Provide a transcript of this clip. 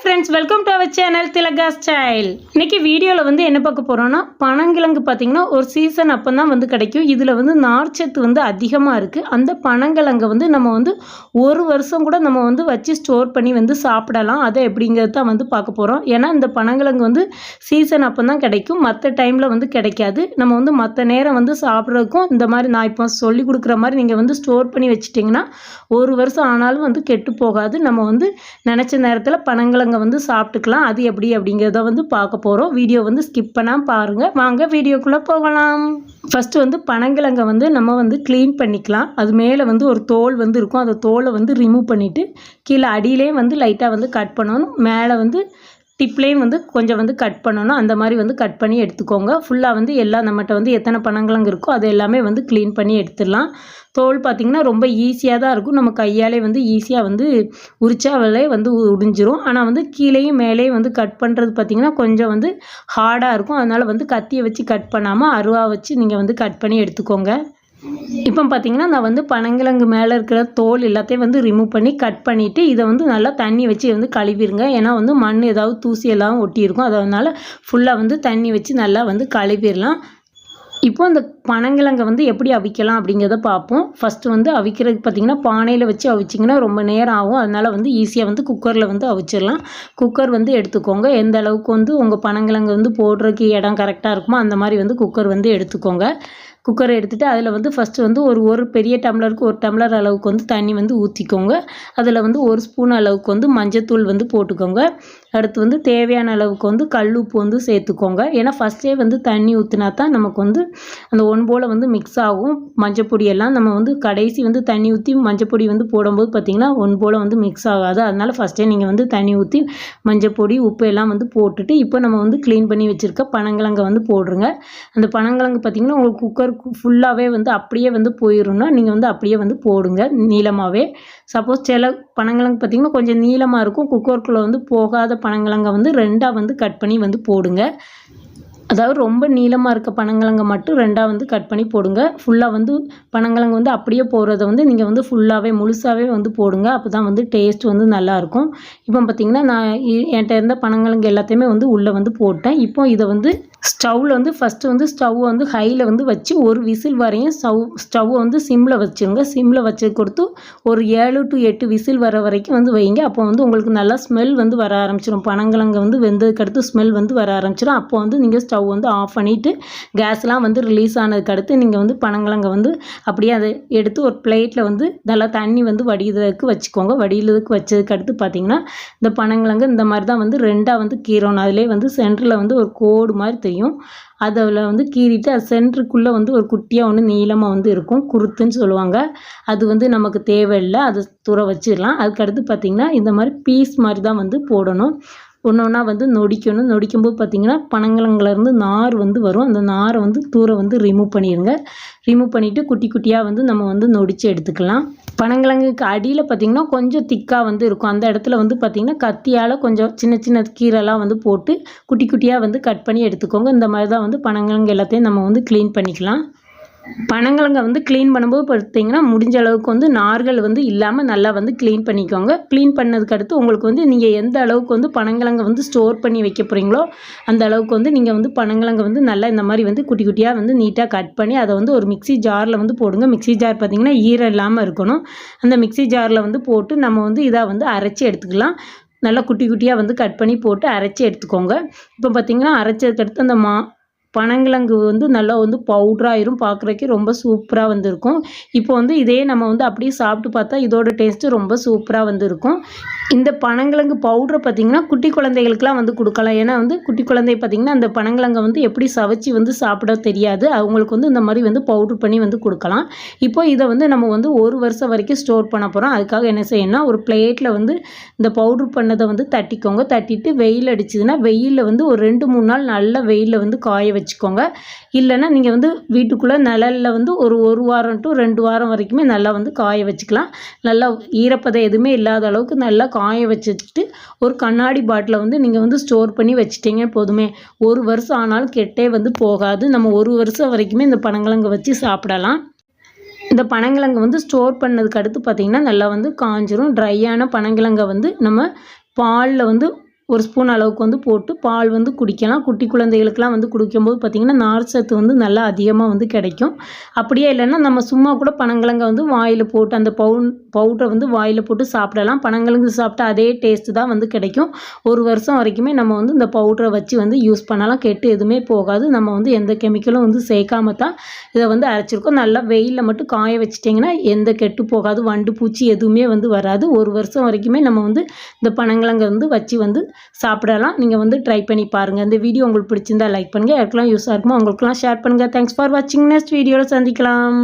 Friends welcome to our channel Thilaga style இன்னைக்கு வீடியோவில் வந்து என்ன பார்க்க போகிறோன்னா பனங்கிழங்கு பார்த்தீங்கன்னா ஒரு சீசன் அப்போ தான் வந்து கிடைக்கும். இதில் வந்து நார்ச்சத்து வந்து அதிகமாக இருக்குது அந்த பனங்கிழங்கை வந்து நம்ம வந்து ஒரு வருஷம் கூட நம்ம வந்து வச்சு ஸ்டோர் பண்ணி வந்து சாப்பிடலாம். அதை எப்படிங்கிறது தான் வந்து பார்க்க போகிறோம் ஏன்னா இந்த பனங்கிழங்கு வந்து சீசன் அப்போ தான் கிடைக்கும் மற்ற டைமில் வந்து கிடைக்காது. நம்ம வந்து மற்ற நேரம் வந்து சாப்பிட்றதுக்கும் இந்த மாதிரி நான் இப்போ சொல்லி கொடுக்குற மாதிரி நீங்கள் வந்து ஸ்டோர் பண்ணி வச்சிட்டிங்கன்னா ஒரு வருஷம் ஆனாலும் வந்து கெட்டு போகாது. நம்ம வந்து நினச்ச நேரத்தில் பனங்கிழங்கு வந்து சாப்பிட்டுக்கலாம். அது எப்படி அப்படிங்கிறத வந்து பார்க்க போகிறோம் வீடியோ வந்து ஸ்கிப் பண்ணாமல் பாருங்கள் வாங்க வீடியோக்குள்ளே போகலாம். ஃபஸ்ட்டு வந்து பனங்கிழங்கை வந்து நம்ம வந்து க்ளீன் பண்ணிக்கலாம். அது மேலே வந்து ஒரு தோல் வந்து இருக்கும். அந்த தோலை வந்து ரிமூவ் பண்ணிவிட்டு கீழே அடியிலே வந்து லைட்டாக வந்து கட் பண்ணணும். மேலே வந்து டிப்லேயும் வந்து கொஞ்சம் வந்து கட் பண்ணணும். அந்த மாதிரி வந்து கட் பண்ணி எடுத்துக்கோங்க. ஃபுல்லாக வந்து எல்லாம் நம்மகிட்ட வந்து எத்தனை பணங்களும் இருக்கோ அது எல்லாமே வந்து க்ளீன் பண்ணி எடுத்துடலாம். தோல் பார்த்திங்கன்னா ரொம்ப ஈஸியாக தான் இருக்கும். நம்ம கையாலே வந்து ஈஸியாக வந்து உரிச்சாவிலே வந்து உடிஞ்சிரும் ஆனால் வந்து கீழேயும் மேலேயும் வந்து கட் பண்ணுறது பார்த்திங்கன்னா கொஞ்சம் வந்து ஹார்டாக இருக்கும். அதனால் வந்து கத்தியை வச்சு கட் பண்ணாமல் அருவா வச்சு நீங்கள் வந்து கட் பண்ணி எடுத்துக்கோங்க. இப்போ பார்த்தீங்கன்னா நான் வந்து பனங்கிழங்கு மேலே இருக்கிற தோல் எல்லாத்தையும் வந்து ரிமூவ் பண்ணி கட் பண்ணிவிட்டு இதை வந்து நல்லா தண்ணி வச்சு வந்து கழுவிடுங்க ஏன்னா வந்து மண் ஏதாவது தூசி எல்லாம் ஒட்டியிருக்கும். அதனால் ஃபுல்லாக வந்து தண்ணி வச்சு நல்லா வந்து கழுவிடலாம் இப்போ அந்த பனங்கிழங்கை வந்து எப்படி அவிக்கலாம் அப்படிங்கிறத பார்ப்போம். ஃபஸ்ட்டு வந்து அவிக்கிறதுக்கு பார்த்திங்கன்னா பானையில் வச்சு அவிச்சிங்கன்னா ரொம்ப நேரம் ஆகும். அதனால் வந்து ஈஸியாக வந்து குக்கரில் வந்து அவிச்சிடலாம் குக்கர் வந்து எடுத்துக்கோங்க. எந்த அளவுக்கு வந்து உங்கள் பனங்கிழங்கு வந்து போடுறதுக்கு இடம் கரெக்டாக இருக்குமோ அந்த மாதிரி வந்து குக்கர் வந்து எடுத்துக்கோங்க. குக்கரை எடுத்துகிட்டு அதில் வந்து ஃபஸ்ட்டு வந்து ஒரு ஒரு பெரிய டம்ளருக்கு ஒரு டம்ளர் அளவுக்கு வந்து தண்ணி வந்து ஊற்றிக்கோங்க அதில் வந்து ஒரு ஸ்பூன் அளவுக்கு வந்து மஞ்சத்தூள் வந்து போட்டுக்கோங்க. அடுத்து வந்து தேவையான அளவுக்கு வந்து கல் உப்பு வந்து சேர்த்துக்கோங்க. ஏன்னா ஃபஸ்ட்டே வந்து தண்ணி ஊற்றினா தான் நமக்கு வந்து அந்த ஒன்போல் வந்து மிக்ஸ் ஆகும். மஞ்சப்பொடி எல்லாம் நம்ம வந்து கடைசி வந்து தண்ணி ஊற்றி மஞ்சப்பொடி வந்து போடும்போது பார்த்திங்கன்னா ஒன் போல் வந்து மிக்ஸ் ஆகாது. அதனால் ஃபஸ்ட்டே நீங்கள் வந்து தண்ணி ஊற்றி மஞ்சப்பொடி உப்பு எல்லாம் வந்து போட்டுட்டு இப்போ நம்ம வந்து க்ளீன் பண்ணி வச்சுருக்க பனங்கிழங்கை வந்து போடுறோங்க. அந்த பனங்கிழங்கு பார்த்திங்கன்னா உங்களுக்கு குக்கர் ஃபுல்லாகவே வந்து அப்படியே வந்து போயிடும்னா நீங்கள் வந்து அப்படியே வந்து போடுங்க நீளமாகவே சப்போஸ் சில பனங்கிழங்கு பார்த்திங்கன்னா கொஞ்சம் நீளமாக இருக்கும். குக்கர்க்குள்ளே வந்து போகாத பனங்கிழங்கை வந்து ரெண்டாக வந்து கட் பண்ணி வந்து போடுங்க. அதாவது ரொம்ப நீளமாக இருக்க பனங்கிழங்கை மட்டும் ரெண்டாக வந்து கட் பண்ணி போடுங்க. ஃபுல்லாக வந்து பனங்கிழங்கு வந்து அப்படியே போடுறத வந்து நீங்கள் வந்து ஃபுல்லாகவே முழுசாகவே வந்து போடுங்க. அப்போ தான் வந்து டேஸ்ட் வந்து நல்லாயிருக்கும் இப்போ பார்த்திங்கன்னா நான் என்கிட்ட இருந்த பனங்கிழங்கு எல்லாத்தையுமே வந்து உள்ளே வந்து போட்டேன். இப்போ இதை வந்து ஸ்டவ்வில் வந்து ஃபஸ்ட்டு வந்து ஸ்டவ்வை வந்து ஹையில் வந்து வச்சு ஒரு விசில் வரையும் ஸ்டவ் ஸ்டவ்வை வந்து சிம்மில் வச்சுருங்க. சிம்மில் வச்சு கொடுத்து ஒரு ஏழு டு எட்டு விசில் வர வரைக்கும் வந்து வைங்க. அப்போ வந்து உங்களுக்கு நல்லா ஸ்மெல் வந்து வர ஆரம்பிச்சிடும் பனங்கிழங்க வந்து வெந்ததுக்கு அடுத்து ஸ்மெல் வந்து வர ஆரம்பிச்சிடும் அப்போ வந்து நீங்கள் ஸ்டவ் வந்து ஆஃப் பண்ணிவிட்டு கேஸ்லாம் வந்து ரிலீஸ் ஆனதுக்கு அடுத்து நீங்கள் வந்து பனங்கிழங்க வந்து அப்படியே அதை எடுத்து ஒரு பிளேட்டில் வந்து நல்லா தண்ணி வந்து வடிகிறதுக்கு வச்சுக்கோங்க. வடிகிறதுக்கு வச்சதுக்கு அடுத்து பார்த்தீங்கன்னா இந்த பனங்கிழங்கு இந்த மாதிரி தான் வந்து ரெண்டாக வந்து கீரணும் அதிலே வந்து சென்டரில் வந்து ஒரு கோடு மாதிரி தெரியும் அதில் வந்து கீறிட்டு அது சென்டருக்குள்ளே வந்து ஒரு குட்டியாக ஒன்று நீளமாக வந்து இருக்கும். குருத்துன்னு சொல்லுவாங்க. அது வந்து நமக்கு தேவையில்லை. அது துற வச்சிடலாம். அதுக்கடுத்து பார்த்திங்கன்னா இந்த மாதிரி பீஸ் மாதிரி தான் வந்து போடணும். ஒன்று ஒன்றா வந்து நொடிக்கணும். நொடிக்கும்போது பார்த்திங்கன்னா பனங்கிழங்குலேருந்து நார் வந்து வரும். அந்த நாரை வந்து தூர வந்து ரிமூவ் பண்ணிடுங்க. ரிமூவ் பண்ணிவிட்டு குட்டி குட்டியாக வந்து நம்ம வந்து நொடிச்சு எடுத்துக்கலாம். பனங்கிழங்குக்கு அடியில் பார்த்திங்கன்னா கொஞ்சம் திக்காக வந்து இருக்கும். அந்த இடத்துல வந்து பார்த்திங்கன்னா கத்தியால் கொஞ்சம் சின்ன சின்ன கீரைலாம் வந்து போட்டு குட்டி குட்டியாக வந்து கட் பண்ணி எடுத்துக்கோங்க. இந்த மாதிரி தான் வந்து பனங்கிழங்கு எல்லாத்தையும் நம்ம வந்து க்ளீன் பண்ணிக்கலாம். பனங்கிழங்க வந்து க்ளீன் பண்ணும்போது பார்த்தீங்கன்னா முடிஞ்ச அளவுக்கு வந்து நார்கள் வந்து இல்லாமல் நல்லா வந்து க்ளீன் பண்ணிக்கோங்க. க்ளீன் பண்ணதுக்கு அடுத்து உங்களுக்கு வந்து நீங்கள் எந்த அளவுக்கு வந்து பனங்கிழங்க வந்து ஸ்டோர் பண்ணி வைக்க போகிறீங்களோ அந்த அளவுக்கு வந்து நீங்கள் வந்து பனங்கிழங்க வந்து நல்லா இந்த மாதிரி வந்து குட்டி குட்டியாக வந்து நீட்டாக கட் பண்ணி அதை வந்து ஒரு மிக்ஸி ஜாரில் வந்து போடுங்க. மிக்ஸி ஜார் பார்த்தீங்கன்னா ஈரம் இல்லாமல் இருக்கணும். அந்த மிக்ஸி ஜாரில் வந்து போட்டு நம்ம வந்து இதாக வந்து அரைச்சி எடுத்துக்கலாம். நல்லா குட்டி குட்டியாக வந்து கட் பண்ணி போட்டு அரைச்சி எடுத்துக்கோங்க. இப்போ பார்த்தீங்கன்னா அரைச்சதுக்கு அடுத்து அந்த மா பனங்கிழங்கு வந்து நல்லா வந்து பவுட்ராயிரும் பார்க்குறக்கே ரொம்ப சூப்பராக வந்துருக்கும். இப்போ வந்து இதே நம்ம வந்து அப்படியே சாப்பிட்டு பார்த்தா இதோட டேஸ்ட்டு ரொம்ப சூப்பராக வந்துருக்கும். இந்த பனங்கிழங்கு பவுட்ரை பார்த்திங்கன்னா குட்டி குழந்தைகளுக்குலாம் வந்து கொடுக்கலாம். ஏன்னா வந்து குட்டி குழந்தை பார்த்திங்கன்னா அந்த பனங்கிழங்கை வந்து எப்படி சவைச்சி வந்து சாப்பிட தெரியாது. அவங்களுக்கு வந்து இந்த மாதிரி வந்து பவுட்ரு பண்ணி வந்து கொடுக்கலாம். இப்போ இதை வந்து நம்ம வந்து ஒரு வருஷம் வரைக்கும் ஸ்டோர் பண்ண போகிறோம் அதுக்காக என்ன செய்யணும்னா ஒரு பிளேட்டில் வந்து இந்த பவுட்ரு பண்ணதை வந்து தட்டிக்கோங்க. தட்டிட்டு வெயில் அடிச்சதுன்னா வெயிலில் வந்து ஒரு ரெண்டு மூணு நாள் நல்ல வெயிலில் வந்து காய வச்சுக்கோங்க. இல்லைன்னா நீங்கள் வந்து வீட்டுக்குள்ளே நிழலில் வந்து ஒரு ஒரு வாரம் டு ரெண்டு வாரம் வரைக்குமே நல்லா வந்து காய வச்சுக்கலாம். நல்லா ஈரப்பதம் எதுவுமே இல்லாத அளவுக்கு நல்லா காய வச்சுட்டு ஒரு கண்ணாடி பாட்டிலை வந்து நீங்கள் வந்து ஸ்டோர் பண்ணி வச்சுட்டீங்க போதுமே. ஒரு வருஷம் ஆனாலும் கெட்டே வந்து போகாது. நம்ம ஒரு வருஷம் வரைக்குமே இந்த பனங்கிழங்கு வச்சு சாப்பிடலாம். இந்த பனங்கிழங்கு வந்து ஸ்டோர் பண்ணதுக்கு அடுத்து பார்த்திங்கன்னா நல்லா வந்து காஞ்சிரும். ட்ரையான பனங்கிழங்கை வந்து நம்ம பாலில் வந்து ஒரு ஸ்பூன் அளவுக்கு வந்து போட்டு பால் வந்து குடிக்கலாம். குட்டி குழந்தைகளுக்கெலாம் வந்து குடிக்கும்போது பார்த்திங்கன்னா நார் சத்து வந்து நல்லா அதிகமாக வந்து கிடைக்கும். அப்படியே இல்லைன்னா நம்ம சும்மா கூட பனங்கிழங்க வந்து வாயில் போட்டு அந்த பவுன் பவுடரை வந்து வாயில் போட்டு சாப்பிடலாம். பனங்கிழங்கு சாப்பிட்டா அதே டேஸ்ட்டு தான் வந்து கிடைக்கும். ஒரு வருஷம் வரைக்குமே நம்ம வந்து இந்த பவுடரை வச்சு வந்து யூஸ் பண்ணலாம். கெட்டு எதுவுமே போகாது. நம்ம வந்து எந்த கெமிக்கலும் வந்து சேர்க்காம தான் இதை வந்து அரைச்சிருக்கோம். நல்லா வெயிலில் மட்டும் காய வச்சிட்டிங்கன்னா எந்த கெட்டு போகாது. வண்டு பூச்சி எதுவுமே வந்து வராது. ஒரு வருஷம் வரைக்குமே நம்ம வந்து இந்த பனங்கிழங்க வந்து வச்சு வந்து சாப்பிடலாம். நீங்கள் வந்து ட்ரை பண்ணி பாருங்கள் இந்த வீடியோ உங்களுக்கு பிடிச்சிருந்தா லைக் பண்ணுங்கள் யாருக்கெல்லாம் யூஸாக இருக்குமோ அவங்களுக்குலாம் ஷேர் பண்ணுங்கள் தேங்க்ஸ் ஃபார் வாட்சிங் நெக்ஸ்ட் வீடியோவில் சந்திக்கலாம்.